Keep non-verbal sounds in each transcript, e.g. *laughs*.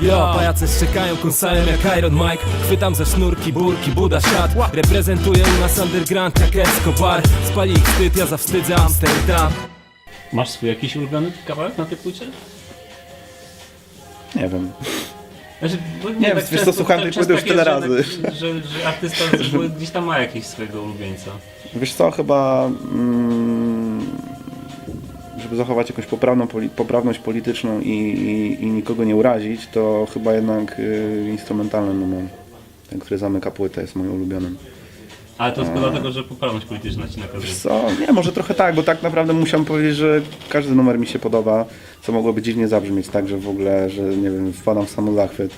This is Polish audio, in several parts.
Jo, pajace szczekają, kąsają jak Iron Mike Chwytam za sznurki, burki, Buda siat Reprezentuję u nas underground jak Escobar Spali ich wstyd, ja zawstydzę Amsterdam Masz swój jakiś ulubiony kawałek na tej płycie? Nie wiem. Znaczy, bo Nie wiem, wiesz co, słuchałem tej często płyty już tak tyle jest, razy. Że, tak, że, że artysta gdzieś tam ma jakiegoś swojego ulubieńca. Wiesz co, chyba mm, żeby zachować jakąś poprawną, poprawność polityczną i, i, i nikogo nie urazić, to chyba jednak y, instrumentalny numer, ten, który zamyka płytę, jest moim ulubionym. Ale to tylko dlatego, że poprawność polityczna ci nakazuje. Co, nie, może trochę tak, bo tak naprawdę musiałem powiedzieć, że każdy numer mi się podoba, co mogłoby dziwnie zabrzmieć, tak, że w ogóle, że nie wiem, wpadam w samozachwyt.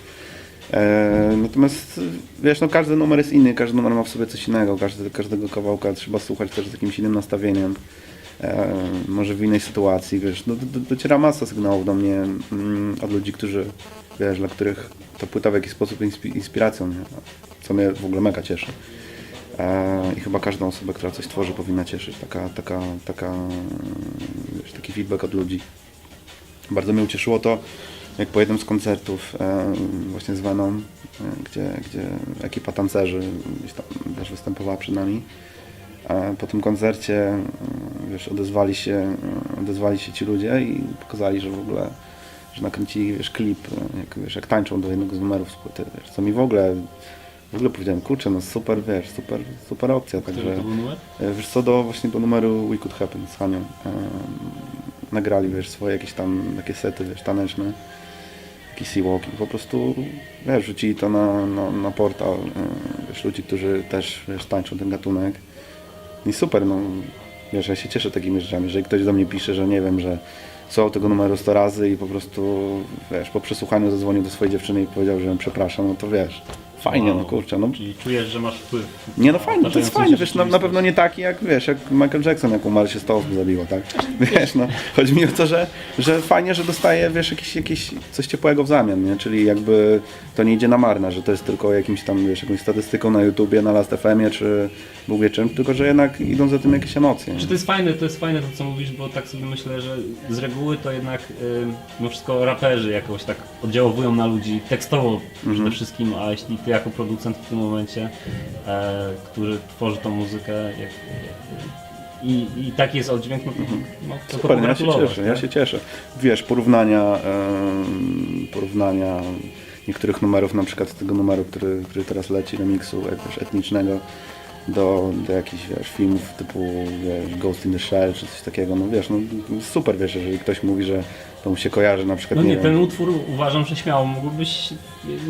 E, natomiast wiesz, no każdy numer jest inny, każdy numer ma w sobie coś innego, każdy, każdego kawałka trzeba słuchać też z jakimś innym nastawieniem, e, może w innej sytuacji, wiesz, no, do, do, dociera masa sygnałów do mnie mm, od ludzi, którzy, wiesz, dla których ta płyta w jakiś sposób inspi- inspiracją, nie? co mnie w ogóle mega cieszy. E, I chyba każdą osobę, która coś tworzy, powinna cieszyć taka, taka, taka, wiesz, taki feedback od ludzi. Bardzo mnie ucieszyło to, jak po jednym z koncertów e, właśnie z Venom, e, gdzie, gdzie ekipa tancerzy tam też występowała przed nami. Po tym koncercie e, wiesz, odezwali, się, e, odezwali się ci ludzie i pokazali, że w ogóle że nakręcili wiesz, klip, e, jak, wiesz, jak tańczą do jednego z numerów z płyty, wiesz, co mi w ogóle w ogóle powiedziałem, kurczę, no super, wiesz, super, super opcja, także... to był numer? E, Wiesz co, do właśnie do numeru We Could Happen z Hanią. E, nagrali, wiesz, swoje jakieś tam takie sety, wiesz, taneczne. Jakieś sea-walki. Po prostu, wiesz, rzucili to na, na, na portal, e, wiesz, ludzi, którzy też, wiesz, tańczą ten gatunek. I super, no, wiesz, ja się cieszę takimi rzeczami. Jeżeli ktoś do mnie pisze, że nie wiem, że słuchał tego numeru 100 razy i po prostu, wiesz, po przesłuchaniu zadzwonił do swojej dziewczyny i powiedział, że przepraszam, no to wiesz, fajnie, no kurczę, no Czyli czujesz, że masz wpływ. nie no fajnie, to jest fajne, wiesz, na, na pewno nie taki jak, wiesz, jak Michael Jackson, jak umarł się 100 osób zabiło, tak? Wiesz, no, chodzi mi o to, że, że fajnie, że dostaje, wiesz, jakieś, jakieś coś ciepłego w zamian, nie? Czyli jakby to nie idzie na marne, że to jest tylko jakimś tam, wiesz, jakąś statystyką na YouTubie, na Last FM-ie, czy Bóg wie czym, tylko że jednak idą za tym jakieś emocje. nie? Czy to jest fajne, to jest fajne to co mówisz, bo tak sobie myślę, że z reguły to jednak y, mimo wszystko raperzy jakoś tak oddziałowują na ludzi tekstowo przede wszystkim, a jeśli ty jako producent w tym momencie, e, który tworzy tą muzykę jak, i, i taki jest oddźwięk, no to, no, to Super, ja się cieszę, ja tak? się cieszę. Wiesz, porównania, porównania niektórych numerów, na przykład tego numeru, który, który teraz leci, remiksu jakiegoś etnicznego, do, do jakichś wiesz, filmów typu wiesz, Ghost in the Shell czy coś takiego, no wiesz, no super wiesz, jeżeli ktoś mówi, że to mu się kojarzy na przykład, No nie, nie, wiem, ten utwór uważam, że śmiało mógłbyś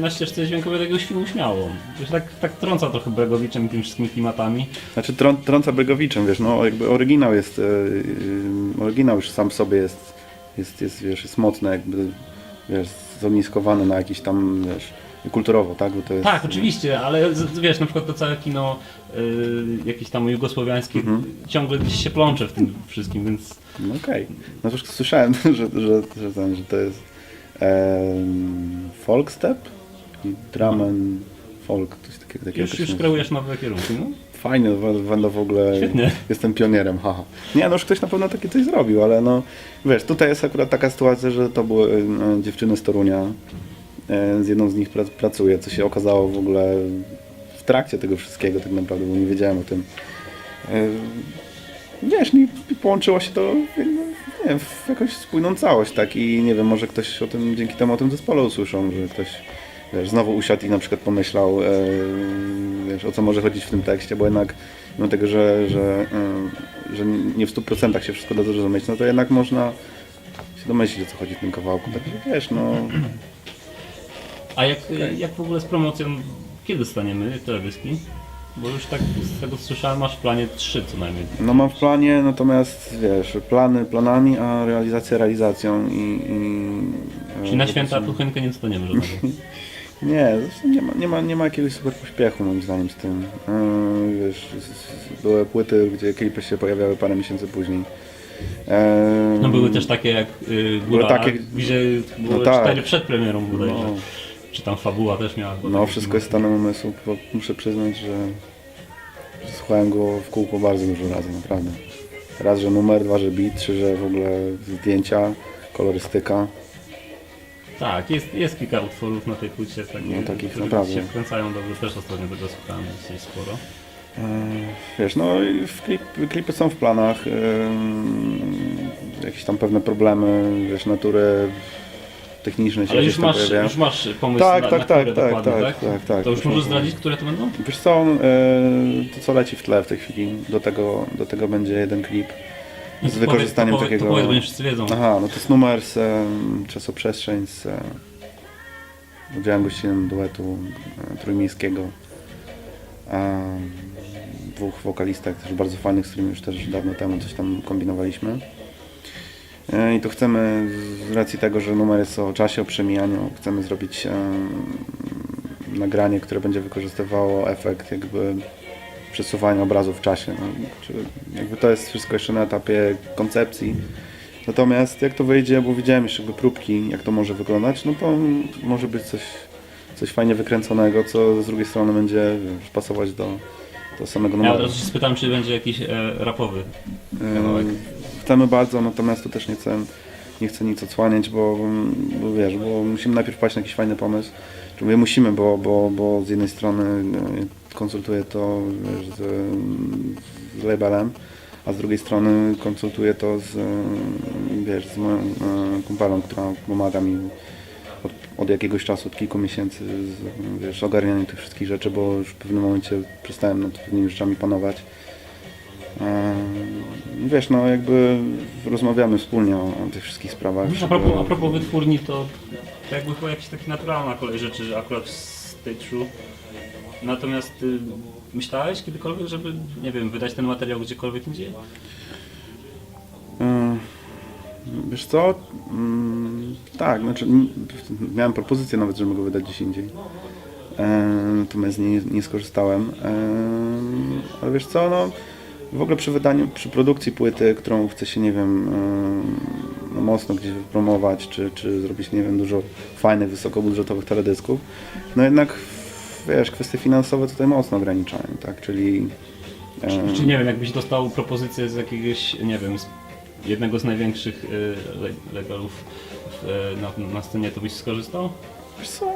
na ścieżce dźwiękowej jakiegoś filmu śmiało. Wiesz, tak, tak trąca trochę Bregowiczem tymi wszystkimi klimatami. Znaczy trą, trąca Bregowiczem, wiesz, no jakby oryginał jest, e, e, oryginał już sam w sobie jest, jest, jest, wiesz, jest mocny, jakby, wiesz, zogniskowany na jakiś tam, wiesz, kulturowo, tak, jest... Tak, oczywiście, ale z- wiesz, na przykład to całe kino y, jakieś tam jugosłowiańskie ciągle gdzieś się plącze w tym wszystkim, więc No okej, no to już słyszałem, *laughs* że, że, że, że to jest em, folk step i drum and folk, coś takiego. takiego już, już kreujesz nowe kierunki. No? Fajnie, będę w ogóle. Świetnie. Jestem pionierem, haha. Nie, no już ktoś na pewno takie coś zrobił, ale no wiesz, tutaj jest akurat taka sytuacja, że to były e, dziewczyny z Torunia. E, z jedną z nich pra- pracuję, co się okazało w ogóle w trakcie tego wszystkiego, tak naprawdę, bo nie wiedziałem o tym. E, wiesz, i i połączyło się to nie wiem, w jakąś spójną całość, tak? I nie wiem, może ktoś o tym dzięki temu o tym zespole usłyszał, że ktoś wiesz, znowu usiadł i na przykład pomyślał, e, wiesz, o co może chodzić w tym tekście, bo jednak mimo tego, że, że, e, że nie w 100% się wszystko da zrozumieć, no to jednak można się domyślić, o co chodzi w tym kawałku. Także wiesz, no A jak, jak w ogóle z promocją, kiedy staniemy teledyski? Bo już tak z tego słyszałem, masz w planie trzy co najmniej. No mam w planie, natomiast wiesz, plany planami, a realizacja realizacją i... i Czyli na e, święta tuchynkę nie dostaniemy żadnego. *laughs* Nie, zresztą nie ma, nie, ma, nie ma jakiegoś super pośpiechu moim zdaniem z tym. Yy, wiesz, były płyty, gdzie klipy się pojawiały parę miesięcy później. Yy, No były też takie jak y, Góra, takie- gdzie były no tak. cztery przed premierą bodajże. No. Czy tam Fabuła też miała. No wszystko jest stanem umysłu, bo muszę przyznać, że słuchałem go w kółko bardzo dużo razy, naprawdę. Raz, że numer, dwa, że beat, trzy, że w ogóle zdjęcia, kolorystyka. Tak, jest, jest kilka utworów na tej płycie, takie, No, takich które naprawdę. się wkręcają dobrze, też ostatnio tego słuchałem dosyć sporo. E, Wiesz, no i w klip, klipy są w planach. em, jakieś tam pewne problemy, wiesz, natury technicznej się Ale gdzieś już tam masz, pojawiają. już masz pomysł Tak, na, tak, na tak, które tak, dokładnie, tak, tak, tak. To już możesz zdradzić, które to będą? Wiesz co, e, to co leci w tle w tej chwili, do tego, do tego będzie jeden klip z to wykorzystaniem powiedz, takiego... To powiedz, bo nie wszyscy wiedzą. Aha, no to jest numer z e, czasoprzestrzeń z e, udziałem gościnnym duetu e, trójmiejskiego. E, dwóch wokalistek też bardzo fajnych, z którymi już też dawno temu coś tam kombinowaliśmy. E, I to chcemy, z racji tego, że numer jest o czasie, o przemijaniu, chcemy zrobić e, nagranie, które będzie wykorzystywało efekt jakby przesuwania obrazu w czasie. No, jakby to jest wszystko jeszcze na etapie koncepcji. Natomiast jak to wyjdzie, bo widziałem jeszcze jakby próbki, jak to może wyglądać, no to może być coś, coś fajnie wykręconego, co z drugiej strony będzie wiesz, pasować do, do samego Ja od numeru. razu się spytam, czy będzie jakiś e, rapowy. Yy, Chcemy bardzo, natomiast tu też nie chcę, nie chcę nic odsłaniać, bo, bo wiesz, bo musimy najpierw paść na jakiś fajny pomysł. Czy musimy, bo, bo, bo z jednej strony e, konsultuję to wiesz, z, z labelem, a z drugiej strony konsultuję to z, e, wiesz, z moją e, kumpelą, która pomaga mi od, od jakiegoś czasu, od kilku miesięcy z wiesz, ogarnianiem tych wszystkich rzeczy, bo już w pewnym momencie przestałem nad pewnymi rzeczami panować. Wiesz, no jakby rozmawiamy wspólnie o, o tych wszystkich sprawach. A propos, a propos wytwórni, to, to jakby chyba jakaś taka naturalna kolej rzeczy, że akurat tej true. Natomiast y, myślałeś kiedykolwiek, żeby, nie wiem, wydać ten materiał gdziekolwiek indziej? Wiesz co? Mm, tak, znaczy miałem propozycję nawet, żeby go wydać gdzieś indziej. Natomiast nie, nie skorzystałem. Ale wiesz co, no w ogóle przy wydaniu, przy produkcji płyty, którą chce się, nie wiem, no mocno gdzieś wypromować, czy, czy zrobić, nie wiem, dużo fajnych, wysokobudżetowych teledysków, no jednak wiesz, kwestie finansowe tutaj mocno ograniczają, tak, czyli... eee, Czy nie wiem, jakbyś dostał propozycję z jakiegoś, nie wiem, z jednego z największych le- legalów y, na, na scenie, to byś skorzystał? Wiesz co?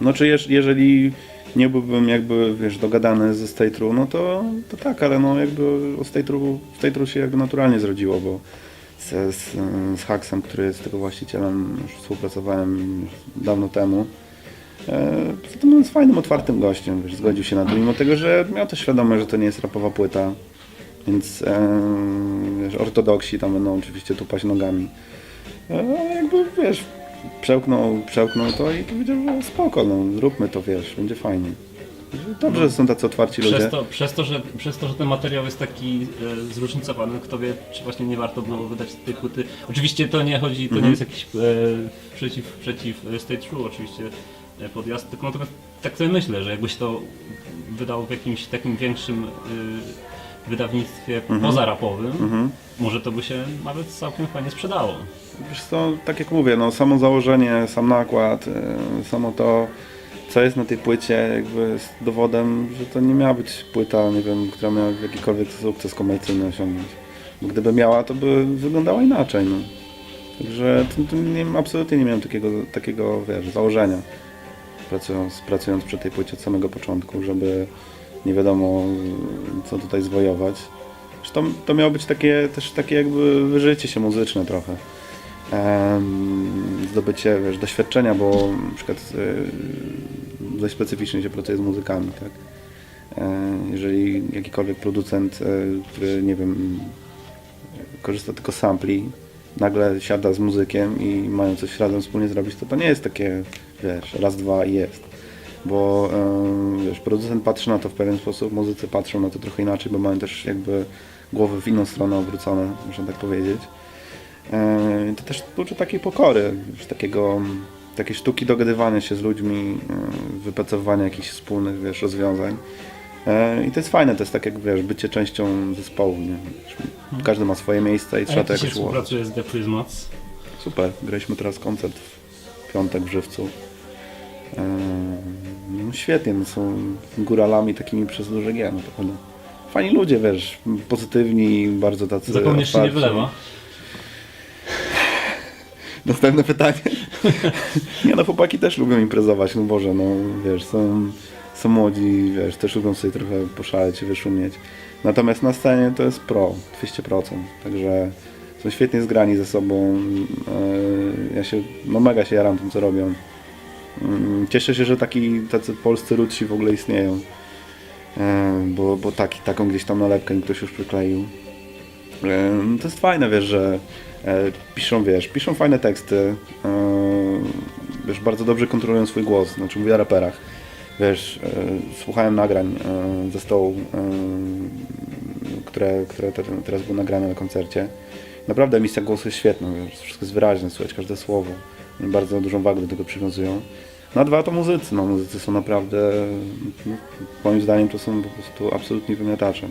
No czy jeż, jeżeli nie byłbym jakby, wiesz, dogadany ze State True, no to, to tak, ale no jakby o State True, State True się jakby naturalnie zrodziło, bo z, z, z Haksem, który jest tego właścicielem, już współpracowałem już dawno temu. E, Poza tym jest fajnym, otwartym gościem, wiesz, zgodził się na to, mimo tego, że miał też świadomość, że to nie jest rapowa płyta, więc e, wiesz, ortodoksi tam będą oczywiście tupać nogami. Ale jakby, wiesz, przełknął, przełknął to i powiedział, że spoko, no, zróbmy to, wiesz, będzie fajnie. Dobrze, że są tacy otwarci ludzie. Przez to, przez, to, że, przez to, że ten materiał jest taki e, zróżnicowany, kto wie, czy właśnie nie warto było wydać tej płyty. Oczywiście to nie chodzi, to nie jest jakiś e, przeciw, przeciw e, Stay True oczywiście e, podjazd, tylko natomiast tak sobie myślę, że jakbyś to wydał w jakimś takim większym e, wydawnictwie pozarapowym, może to by się nawet całkiem fajnie sprzedało. Wiesz co, tak jak mówię, no, samo założenie, sam nakład, e, samo to, co jest na tej płycie, jakby jest dowodem, że to nie miała być płyta, nie wiem, która miała jakikolwiek sukces komercyjny osiągnąć. Bo gdyby miała, to by wyglądała inaczej, no. Także to, to nie, absolutnie nie miałem takiego, takiego, wiesz, założenia, pracując, pracując przy tej płycie od samego początku, żeby nie wiadomo, co tutaj zwojować. Zresztą to miało być takie, też takie jakby wyżycie się muzyczne trochę em, zdobycie wiesz, doświadczenia, bo na przykład e, dość specyficznie się pracuje z muzykami, tak? E, jeżeli jakikolwiek producent, e, który nie wiem, korzysta tylko sampli, nagle siada z muzykiem i mają coś razem wspólnie zrobić, to to nie jest takie, wiesz, raz, dwa i jest. Bo wiesz, producent patrzy na to w pewien sposób, muzycy patrzą na to trochę inaczej, bo mają też jakby głowy w inną stronę obrócone, można tak powiedzieć. To też uczy takiej pokory, już takiego, takiej sztuki dogadywania się z ludźmi, wypracowywania jakichś wspólnych wiesz, rozwiązań. I to jest fajne, to jest tak jak wiesz, bycie częścią zespołu. Nie? Wiesz, Każdy ma swoje miejsce i A trzeba jak to jakoś ułożyć. współpracuje z The Prismats? Super, graliśmy teraz koncert w piątek w Żywcu. E, No świetnie, no są góralami takimi przez duże G, naprawdę. Fajni ludzie, wiesz, pozytywni, bardzo tacy Zapomniesz się nie wylewa. *laughs* Następne pytanie. *laughs* Nie no, chłopaki też lubią imprezować, no Boże, no wiesz, są, są młodzi, wiesz, też lubią sobie trochę poszaleć i wyszumieć. Natomiast na scenie to jest pro, 200%, także są świetnie zgrani ze sobą, e, ja się, no mega się jaram tym, co robią. Mm, Cieszę się, że taki, tacy polscy rudsi w ogóle istnieją, e, bo, bo taki, taką gdzieś tam nalepkę ktoś już przykleił. E, To jest fajne, wiesz, że e, piszą, wiesz, piszą fajne teksty, wiesz, bardzo dobrze kontrolują swój głos, znaczy mówię o raperach. Wiesz, słuchałem nagrań ze stołu, które, które te, teraz były nagrane na koncercie. Naprawdę emisja głosu jest świetna, wiesz, wszystko jest wyraźne, słychać każde słowo. Bardzo dużą wagę do tego przywiązują. No a dwa to muzycy, no muzycy są naprawdę, moim zdaniem to są po prostu absolutnie wymiatacze.